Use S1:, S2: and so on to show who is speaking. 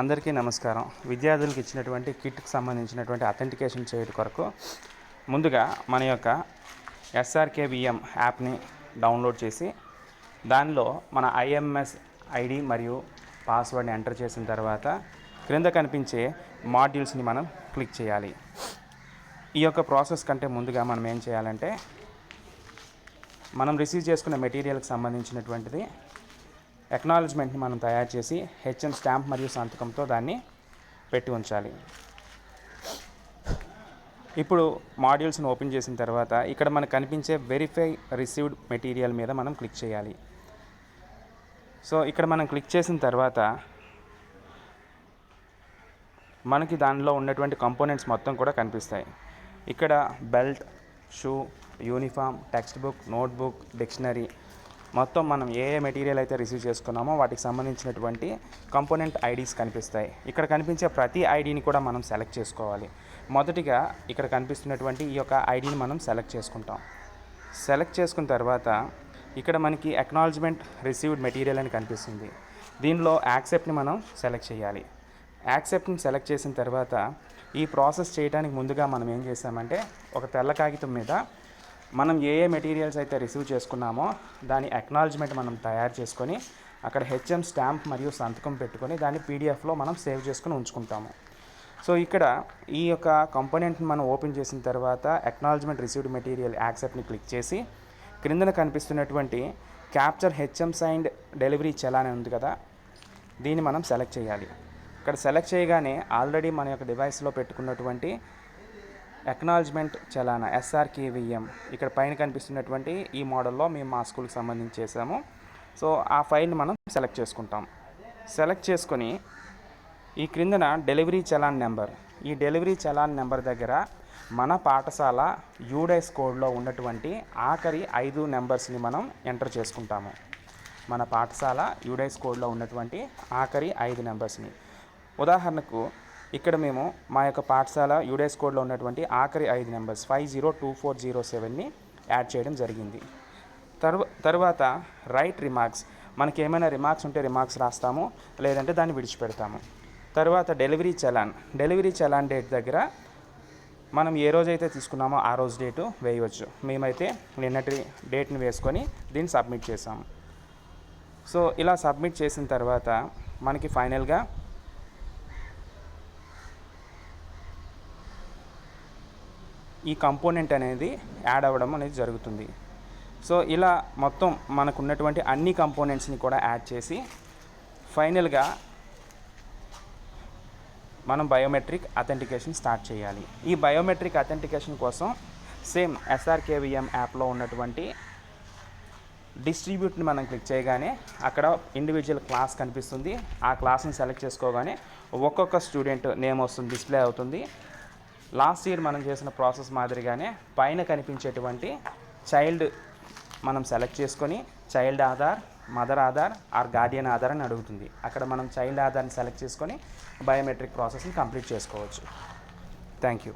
S1: అందరికీ నమస్కారం. విద్యార్థులకు ఇచ్చినటువంటి కిట్కి సంబంధించినటువంటి అథెంటికేషన్ చేయడం కొరకు ముందుగా మన యొక్క ఎస్ఆర్కేబిఎం యాప్ని డౌన్లోడ్ చేసి దానిలో మన ఐఎంఎస్ ఐడి మరియు పాస్వర్డ్ని ఎంటర్ చేసిన తర్వాత క్రింద కనిపించే మాడ్యూల్స్ని మనం క్లిక్ చేయాలి. ఈ యొక్క ప్రాసెస్ కంటే ముందుగా మనం ఏం చేయాలంటే మనం రిసీవ్ చేసుకున్న మెటీరియల్కి సంబంధించినటువంటిది ఎక్నాలజ్మెంట్ని మనం తయారు చేసి హెచ్ఎం స్టాంప్ మరియు సంతకంతో దాన్ని పెట్టి ఉంచాలి. ఇప్పుడు మాడ్యూల్స్ని ఓపెన్ చేసిన తర్వాత ఇక్కడ మనకు కనిపించే వెరిఫై రిసీవ్డ్ మెటీరియల్ మీద మనం క్లిక్ చేయాలి. సో ఇక్కడ మనం క్లిక్ చేసిన తర్వాత మనకి దానిలో ఉన్నటువంటి కంపోనెంట్స్ మొత్తం కూడా కనిపిస్తాయి. ఇక్కడ belt shoe uniform text book notebook dictionary మొత్తం మనం ఏ ఏ మెటీరియల్ అయితే రిసీవ్ చేసుకున్నామో వాటికి సంబంధించినటువంటి కంపోనెంట్ ఐడీస్ కనిపిస్తాయి. ఇక్కడ కనిపించే ప్రతి ఐడిని కూడా మనం సెలెక్ట్ చేసుకోవాలి. మొదటిగా ఇక్కడ కనిపిస్తున్నటువంటి ఈ యొక్క ఐడిని మనం సెలెక్ట్ చేసుకుంటాం. సెలెక్ట్ చేసుకున్న తర్వాత ఇక్కడ మనకి అక్నాలజ్మెంట్ రిసీవ్డ్ మెటీరియల్ అని కనిపిస్తుంది. దీనిలో యాక్సెప్ట్ని మనం సెలెక్ట్ చేయాలి. యాక్సెప్ట్ని సెలెక్ట్ చేసిన తర్వాత ఈ ప్రాసెస్ చేయడానికి ముందుగా మనం ఏం చేసామంటే ఒక తెల్ల కాగితం మీద మనం ఏ ఏ మెటీరియల్స్ అయితే రిసీవ్ చేసుకున్నామో దాని అక్నాలజ్మెంట్ మనం తయారు చేసుకొని అక్కడ హెచ్ఎం స్టాంప్ మరియు సంతకం పెట్టుకొని దాన్ని పీడిఎఫ్లో మనం సేవ్ చేసుకుని ఉంచుకుంటాము. సో ఇక్కడ ఈ యొక్క కంపోనెంట్ని మనం ఓపెన్ చేసిన తర్వాత అక్నాలజ్మెంట్ రిసీవ్డ్ మెటీరియల్ యాక్సెప్ట్ని క్లిక్ చేసి క్రిందన కనిపిస్తున్నటువంటి capture HM signed delivery challan ఉంది కదా దీన్ని మనం సెలెక్ట్ చేయాలి. ఇక్కడ సెలెక్ట్ చేయగానే ఆల్రెడీ మన యొక్క డివైస్లో పెట్టుకున్నటువంటి ఎక్నాలజ్మెంట్ చలానా ఎస్ఆర్కేవిఎం ఇక్కడ పైన కనిపిస్తున్నటువంటి ఈ మోడల్లో మేము మా స్కూల్కి సంబంధించి చేసాము సో ఆ ఫైల్ని మనం సెలెక్ట్ చేసుకుంటాం. సెలెక్ట్ చేసుకొని ఈ క్రిందన డెలివరీ చలాన్ నెంబర్. ఈ డెలివరీ చలాన్ నెంబర్ దగ్గర మన పాఠశాల యూడైస్ కోడ్లో ఉన్నటువంటి ఆఖరి ఐదు నెంబర్స్ని మనం ఎంటర్ చేసుకుంటాము. మన పాఠశాల యూడైస్ కోడ్లో ఉన్నటువంటి ఆఖరి ఐదు నెంబర్స్ని. ఉదాహరణకు ఇక్కడ మేము మా యొక్క పాఠశాల యుడేస్ కోడ్లో ఉన్నటువంటి ఆఖరి ఐదు numbers five zero two four zero సెవెన్ని add చేయడం జరిగింది. తర్వా తర్వాత రైట్ రిమార్క్స్. మనకి ఏమైనా రిమార్క్స్ ఉంటే రిమార్క్స్ రాస్తాము లేదంటే దాన్ని విడిచిపెడతాము. తర్వాత delivery challan. Delivery challan date దగ్గర మనం ఏ రోజైతే తీసుకున్నామో ఆ రోజు డేటు వేయవచ్చు. మేమైతే నిన్నటి డేట్ని వేసుకొని దీన్ని సబ్మిట్ చేసాము సో ఇలా సబ్మిట్ చేసిన తర్వాత మనకి ఫైనల్గా ఈ కంపోనెంట్ అనేది యాడ్ అవ్వడం అనేది జరుగుతుంది. సో ఇలా మొత్తం మనకు ఉన్నటువంటి అన్ని కంపోనెంట్స్ని కూడా యాడ్ చేసి ఫైనల్గా మనం బయోమెట్రిక్ అథెంటికేషన్ స్టార్ట్ చేయాలి. ఈ బయోమెట్రిక్ అథెంటికేషన్ కోసం సేమ్ ఎస్ఆర్కేవిఎం యాప్లో ఉన్నటువంటి డిస్ట్రిబ్యూట్ని మనం క్లిక్ చేయగానే అక్కడ ఇండివిజువల్ క్లాస్ కనిపిస్తుంది. ఆ క్లాస్ని సెలెక్ట్ చేసుకోగానే ఒక్కొక్క స్టూడెంట్ నేమ్ వస్తుంది డిస్ప్లే అవుతుంది. లాస్ట్ ఇయర్ మనం చేసిన ప్రాసెస్ మాదిరిగానే పైన కనిపించేటువంటి చైల్డ్ మనం సెలెక్ట్ చేసుకొని child Aadhaar mother Aadhaar or guardian Aadhaar అని అడుగుతుంది. అక్కడ మనం చైల్డ్ ఆధార్ని సెలెక్ట్ చేసుకొని బయోమెట్రిక్ ప్రాసెస్ని కంప్లీట్ చేసుకోవచ్చు. Thank you.